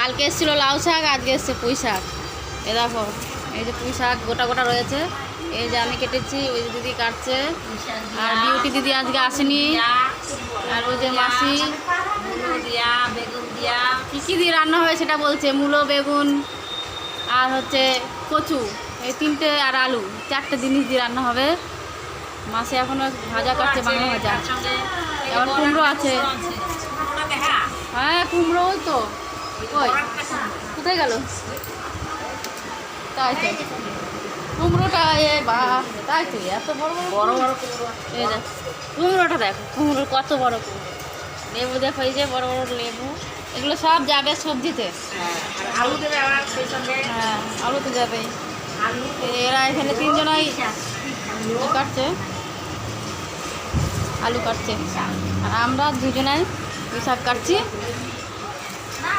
কালকে এসেছিল লাউ শাক, আজকে এসছে পুঁই শাক। এ দেখো, এই যে পুঁই শাক গোটা গোটা রয়েছে। এই যে আমি কেটেছি, ওই যে দিদি কাটছে। আর বিউটি দিদি আজকে আসেনি। আর ওই যে মাসি। দিয়া বেগুন কী কী দিয়ে রান্না হয় সেটা বলছে, মূলো, বেগুন, আর হচ্ছে কচু। এই তিনটে আর আলু, চারটে জিনিস দিয়ে রান্না হবে। মাসে এখনও ভাজা কাটছে বাংলা ভাজা। আবার কুমড়ো আছে। হ্যাঁ হ্যাঁ কুমড়ো তো। ওই কোথায় গেল? তাই তো। কুমড়োটা এ বা তাই তো এত বড় বড় বড় কুমড়ো। বড় কুমড়ো। এই দেখ কুমড়োটা দেখো কুমড়োর কত বড় কুমড়ো। লেবু দেখো এই যে বড় বড় লেবু। এগুলো সব যাবে সবজিতে। হ্যাঁ আলু দেবে হ্যাঁ আলু তো যাবেই। এরা এখানে তিনজনাই কাটছে। আলু কাটছে। আর আমরা দুজনাই পুঁই শাক কাটছি।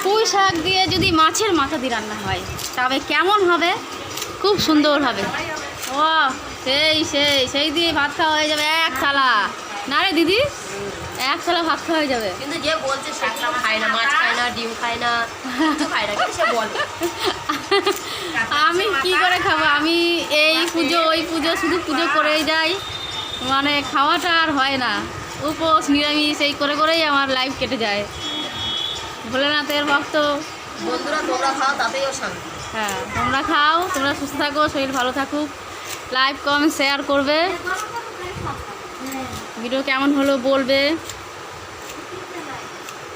পুঁই শাক দিয়ে যদি মাছের মাথা দিয়ে রান্না হয় তবে কেমন হবে? খুব সুন্দর হবে। ও সেই সেই সেই দিয়ে ভাত খাওয়া হয়ে যাবে এক থালা। না রে দিদি এক থালা ভাত খাওয়া হয়ে যাবে। কিন্তু যে বলছে শাকলা খায় না মাছ খায় না ডিম খায় না খায় না সে বলে। আমি কি করে খাব? আমি এই পুজো ওই পুজো শুধু পুজো করেই যাই। মানে খাওয়াটা আর হয় না। উপোস নিরামিষ এই করে করেই আমার লাইফ কেটে যায়। ভোলেনাথের ভক্ত। বন্ধুরা তোমরা খাও তাতেও শান্তি হ্যাঁ তোমরা খাও তোমরা সুস্থ থাকো শরীর ভালো থাকুক। লাইভ কমেন্ট শেয়ার করবে। ভিডিও কেমন হলো বলবে।